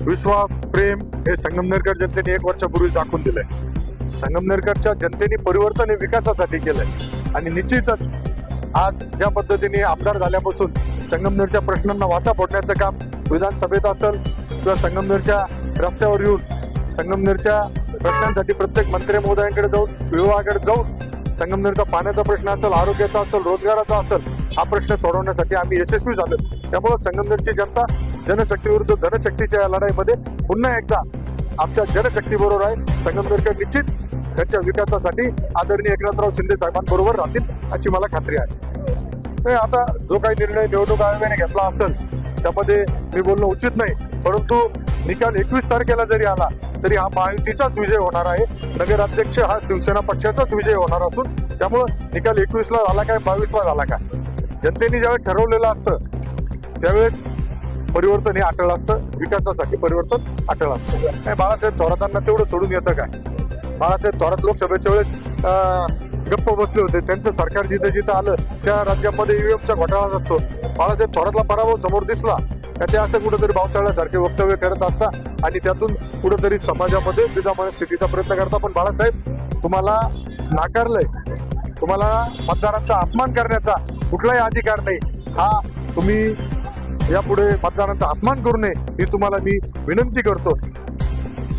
विश्वास प्रेम हे संगमनेरकर जनतेने एक वर्षापूर्वी दाखवून दिलंय. संगमनेरकरच्या जनतेने परिवर्तन हे विकासासाठी केलंय. आणि निश्चितच आज ज्या पद्धतीने आमदार झाल्यापासून संगमनेरच्या प्रश्नांना वाचा फोडण्याचं काम विधानसभेत असेल किंवा संगमनेरच्या रस्त्यावर येऊन संगमनेरच्या प्रश्नांसाठी प्रत्येक मंत्री महोदयांकडे जाऊन विभागाकडे जाऊन संगमनेरचा पाण्याचा प्रश्न असेल आरोग्याचा असेल रोजगाराचा असेल हा प्रश्न सोडवण्यासाठी आम्ही यशस्वी झालो त्यामुळे संगमनेरची जनता जनशक्ती विरुद्ध धनशक्तीच्या या लढाईमध्ये पुन्हा एकदा आमच्या जनशक्ती बरोबर आहे. संगमनेरकर निश्चित त्यांच्या विकासासाठी आदरणीय एकनाथराव शिंदे साहेबांबरोबर राहतील अशी मला खात्री आहे. आता जो काही निर्णय निवडणूक आयोगाने घेतला असेल त्यामध्ये मी बोलणं उचित नाही. परंतु निकाल एकवीस तारखेला जरी आला तरी हा महायुतीचाच विजय होणार आहे. नगराध्यक्ष हा शिवसेना पक्षाचाच विजय होणार असून त्यामुळं निकाल एकवीसला झाला काय बावीसला झाला काय? जनतेने ज्यावेळेस ठरवलेलं असतं त्यावेळेस परिवर्तन हे अटळ असतं. विकासासाठी परिवर्तन अटळ असतं. नाही बाळासाहेब थोरातांना तेवढं सोडून येतं काय? बाळासाहेब थोरात लोकसभेच्या वेळेस गप्प बसले होते. त्यांचं सरकार जिथं जिथं आलं त्या राज्यामध्ये ईव्हीएमचा घोटाळा असतो बाळासाहेब थोरातला पराभव समोर दिसला का ते असं कुठंतरी भावचाळल्यासारखे वक्तव्य करत असता आणि त्यातून कुठंतरी समाजामध्ये दुजामानस स्थितीचा प्रयत्न करता. पण बाळासाहेब तुम्हाला नाकारलंय. तुम्हाला मतदारांचा अपमान करण्याचा कुठलाही अधिकार नाही. हा तुम्ही यापुढे मतदारांचा अपमान करू नये ही तुम्हाला मी विनंती करतो.